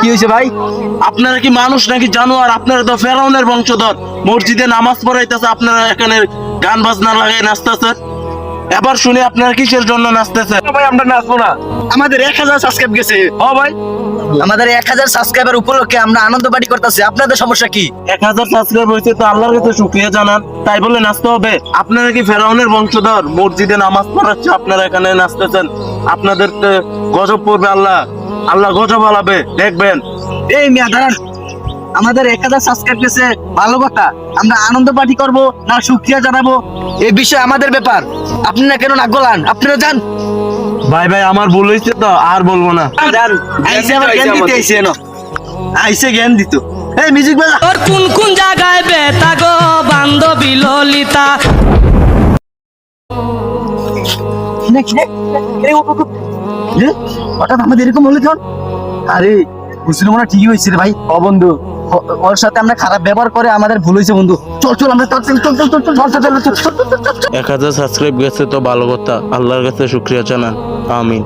কি হয়েছে ভাই? আপনারা কি মানুষ নাকি জানোয়ার? আপনারা তো ফেরাউনের বংশধর। মসজিদে নামাজ পড়াইতেছে আপনারা এখানে গান বাজনা লাগাই নাচতেছেন। এবার শুনে আপনারা কিসের জন্য নাচতেছেন? ভাই আমরা নাচবো না। আমাদের এক হাজার সাবস্ক্রাইব গেছে। ও ভাই। আমাদের এক হাজার সাবস্ক্রাইবার উপলক্ষে আমরা আনন্দ পার্টি করতেছি। আপনাদের সমস্যা কি? এক হাজার সাবস্ক্রাইব হয়েছে তো আল্লাহর কাছে শুক্রিয়া জানান। তাই বলে নাচতে হবে। আপনারা কি ফেরাউনের বংশধর? মসজিদে নামাজ পড়াচ্ছে আপনারা এখানে নাচতেছেন। আপনাদের তো গজব পড়বে আল্লাহ। আল্লাহ গজব আলাবে দেখবেন। এই মিয়া দাঁড়ান। আমাদের এক হাজার সাবস্ক্রাইব গেছে ভালো কথা। আমরা আনন্দ পার্টি করব না সুক্রিয়া জানাব? এই বিষয়ে আমাদের ব্যাপার। আপনারা কেন নাক গলান? আপনারা যান। ভাই ভাই আমার ভুল হয়েছে তো আর বলব না। আইসে আমার জ্ঞান দিতে আইসে এনো। আইসে জ্ঞান দিত। এই মিউজিক বাজা। তোর কোন কোন জায়গায় বেতা গো বান্ধবী ললিতা? হঠাৎ আমাদের এরকম হলে কেন আরে বুঝলি মনে ঠিকই হয়েছে রে ভাই অ বন্ধু ওর সাথে আমরা খারাপ ব্যবহার করে আমাদের ভুল হয়েছে বন্ধু চল চল আমরা চল চল চল চল চল চল চল চল চল চল চল চল এক হাজার সাবস্ক্রাইব গেছে তো ভালো কথা আল্লাহর কাছে শুক্রিয়া জানান আমিন